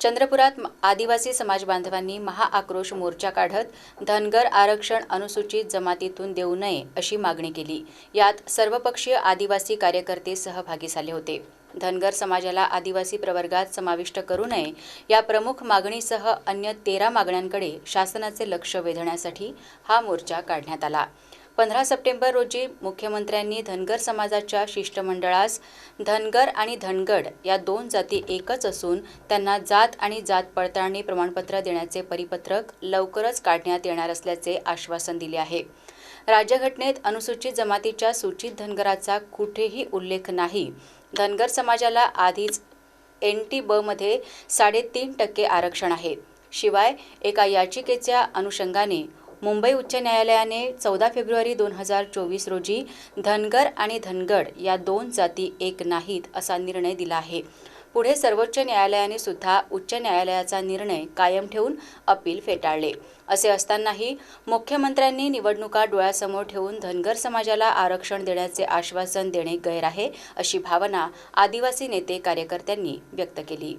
चंद्रपुरात आदिवासी समाज बांधवांनी महाआक्रोश मोर्चा काढत धनगर आरक्षण अनुसूचित जमातीतून देऊ नये अशी मागणी केली. यात सर्वपक्षीय आदिवासी कार्यकर्ते सहभागी झाले होते. धनगर समाजाला आदिवासी प्रवर्गात समाविष्ट करू नये या प्रमुख मागणीसह अन्य तेरा मागण्यांकडे शासनाचे लक्ष वेधण्यासाठी हा मोर्चा काढण्यात आला. पंधरा सप्टेंबर रोजी मुख्यमंत्र्यांनी धनगर समाजाच्या शिष्टमंडळास धनगर आणि धनगड या दोन जाती एकच असून त्यांना जात आणि जात पडताळणी प्रमाणपत्र देण्याचे परिपत्रक लवकरच काढण्यात येणार असल्याचे आश्वासन दिले आहे. राज्यघटनेत अनुसूचित जमातीच्या सूचित धनगराचा कुठेही उल्लेख नाही. धनगर समाजाला आधीच एन टी बमध्ये साडेतीन टक्के आरक्षण आहे. शिवाय एका याचिकेच्या अनुषंगाने मुंबई उच्च न्यायालयाने चौदा फेब्रुवारी दोन हजार चोवीस रोजी धनगर आणि धनगड या दोन जाती एक नाहीत असा निर्णय दिला आहे. पुढे सर्वोच्च न्यायालयाने सुद्धा उच्च न्यायालयाचा निर्णय कायम ठेवून अपील फेटाळले. असे असतानाही मुख्यमंत्र्यांनी निवडणुका डोळ्यासमोर ठेवून धनगर समाजाला आरक्षण देण्याचे आश्वासन देणे गैर आहे अशी भावना आदिवासी नेते कार्यकर्त्यांनी व्यक्त केली.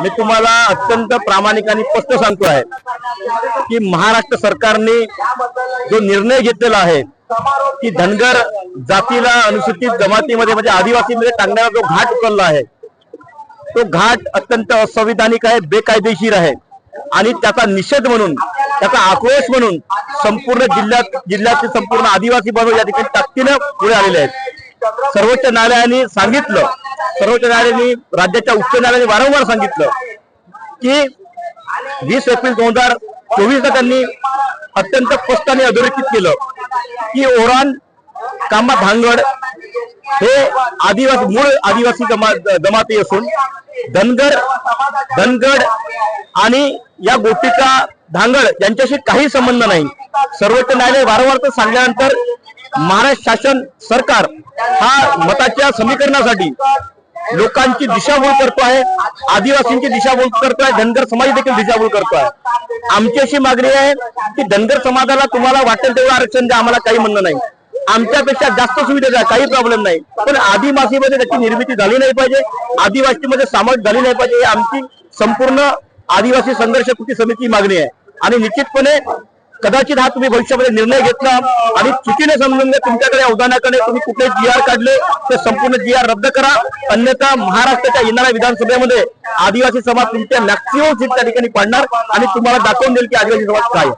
मी तुम्हाला अत्यंत प्रामाणिक आणि स्पष्ट सांगतो आहे की महाराष्ट्र सरकारने जो निर्णय घेतलेला आहे की धनगर जातीला अनुसूचित जमातीमध्ये म्हणजे आदिवासीमध्ये टाकण्याचा जो घाट उचलला आहे तो घाट अत्यंत असंविधानिक आहे बेकायदेशीर आहे. आणि त्याचा निषेध म्हणून त्याचा आक्रोश म्हणून संपूर्ण जिल्ह्यात जिल्ह्याचे संपूर्ण आदिवासी बांधव या ठिकाणी ताकदीनं पुढे आलेले आहेत. सर्वोच्च न्यायालयाने सांगितलं सर्वोच्च न्यायालयाने राज्याच्या उच्च न्यायालयाने वारंवार सांगितलं की वीस एप्रिल दोन हजार चोवीसला त्यांनी अत्यंत स्पष्टाने अधोरेखित केलं की ओरान कामा धांगड हे आदिवासी मूळ आदिवासी जमा जमाती असून धनगर धनगड आणि या गोष्टीचा धांगड यांच्याशी काही संबंध नाही. सर्वोच्च न्यायालय वारंवार तर सांगल्यानंतर महाराष्ट्र शासन सरकार हा मताच्या समीकरणासाठी लोकांची दिशाभूल करतो आहे आदिवासींची दिशाभूल करतो आहे धनगर समाज देखील दिशाभूल करतो आहे आमची अशी मागणी आहे की धनगर समाजाला तुम्हाला वाटेल तेवढं आरक्षण द्या आम्हाला काही म्हणणं नाही. आमच्यापेक्षा जास्त सुविधा द्या काही प्रॉब्लेम नाही. पण आदिवासीमध्ये त्याची निर्मिती झाली नाही पाहिजे आदिवासीमध्ये सामाजिक झाली नाही पाहिजे ही आमची संपूर्ण आदिवासी संघर्ष कृती समितीची मागणी आहे. आणि निश्चितपणे कदाचित हा तुम्ही भविष्यामध्ये निर्णय घेतला आणि चुकीने समजून घ्या तुमच्याकडे अवधानाकडे तुम्ही कुठले जी आर काढले ते संपूर्ण जी आर रद्द करा अन्यथा महाराष्ट्राच्या येणाऱ्या विधानसभेमध्ये आदिवासी समाज तुमच्या मॅक्सिमम सीट त्या ठिकाणी पडणार आणि तुम्हाला दाखवून देईल की आदिवासी समाज काय आहे.